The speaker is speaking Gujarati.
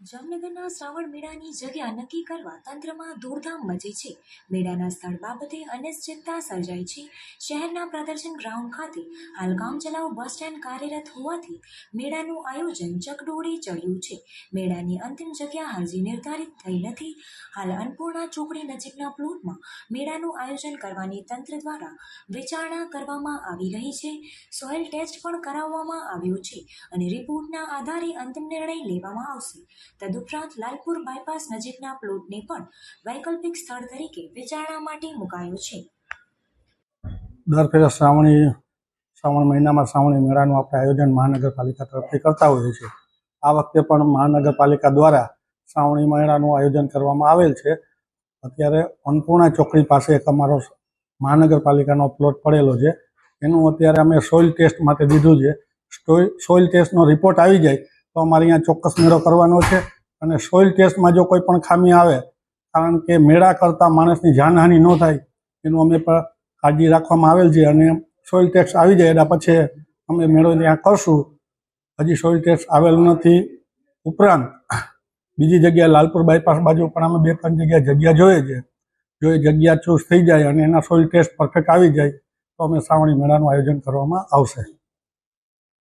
જામનગરના શ્રાવણ મેળાની જગ્યા નક્કી કરવા તંત્રમાં દોડધામ મચી છે. મેળાના સ્થળ બાબતે અનિશ્ચિતતા સર્જાઈ છે. શહેરના પ્રદર્શન ગ્રાઉન્ડ ખાતે હાલ કામચલાઉ બસ સ્ટેન્ડ કાર્યરત હોવાથી મેળાનું આયોજન ચકડોળી ચડ્યું છે. મેળાની અંતિમ જગ્યા હજી નિર્ધારિત થઈ નથી. હાલ અન્નપૂર્ણા ચોકડી નજીકના પ્લોટમાં મેળાનું આયોજન કરવાની તંત્ર દ્વારા વિચારણા કરવામાં આવી રહી છે. સોઇલ ટેસ્ટ પણ કરાવવામાં આવ્યો છે અને રિપોર્ટના આધારે અંતિમ નિર્ણય લેવામાં આવશે. તદુપરાંત લાલપુર બાયપાસ નજીકના પ્લોટને પણ વૈકલ્પિક સ્થળ તરીકે વિચારણા માટે મુકાયો છે. દર ફેરે શ્રાવણી, શ્રાવણ મહિનામાં શ્રાવણી મેળાનું આપણે આયોજન મહાનગરપાલિકા તરફથી કરતા હોઈએ છીએ. આ વખતે પણ મહાનગરપાલિકા દ્વારા શ્રાવણી મેળાનું આયોજન કરવામાં આવેલ છે. અત્યારે અન્નપૂર્ણા ચોકડી પાસે એક અમારો મહાનગરપાલિકાનો પ્લોટ પડેલો છે. એનું અત્યારે અમે સોઇલ ટેસ્ટ માટે દીધું છે. સોઇલ ટેસ્ટનો રિપોર્ટ આવી જાય તો અમારે અહીંયા ચોક્કસ મેળો કરવાનો છે. અને સોઇલ ટેસ્ટમાં જો કોઈ પણ ખામી આવે, કારણ કે મેળા કરતાં માણસની જાનહાનિ ન થાય, એનું અમે પણ કાળજી રાખવામાં આવેલ છે. અને સોઇલ ટેક્સ આવી જાય એના પછી અમે મેળો ત્યાં કરશું. હજી સોઇલ ટેક્સ આવેલ નથી. ઉપરાંત, બીજી જગ્યાએ લાલપુર બાયપાસ બાજુ પણ અમે બે ત્રણ જગ્યાએ જગ્યા જોઈએ છે. જો એ જગ્યા ચૂઝ થઈ જાય અને એના સોઇલ ટેસ્ટ પરફેક્ટ આવી જાય, તો અમે શ્રાવણી મેળાનું આયોજન કરવામાં આવશે.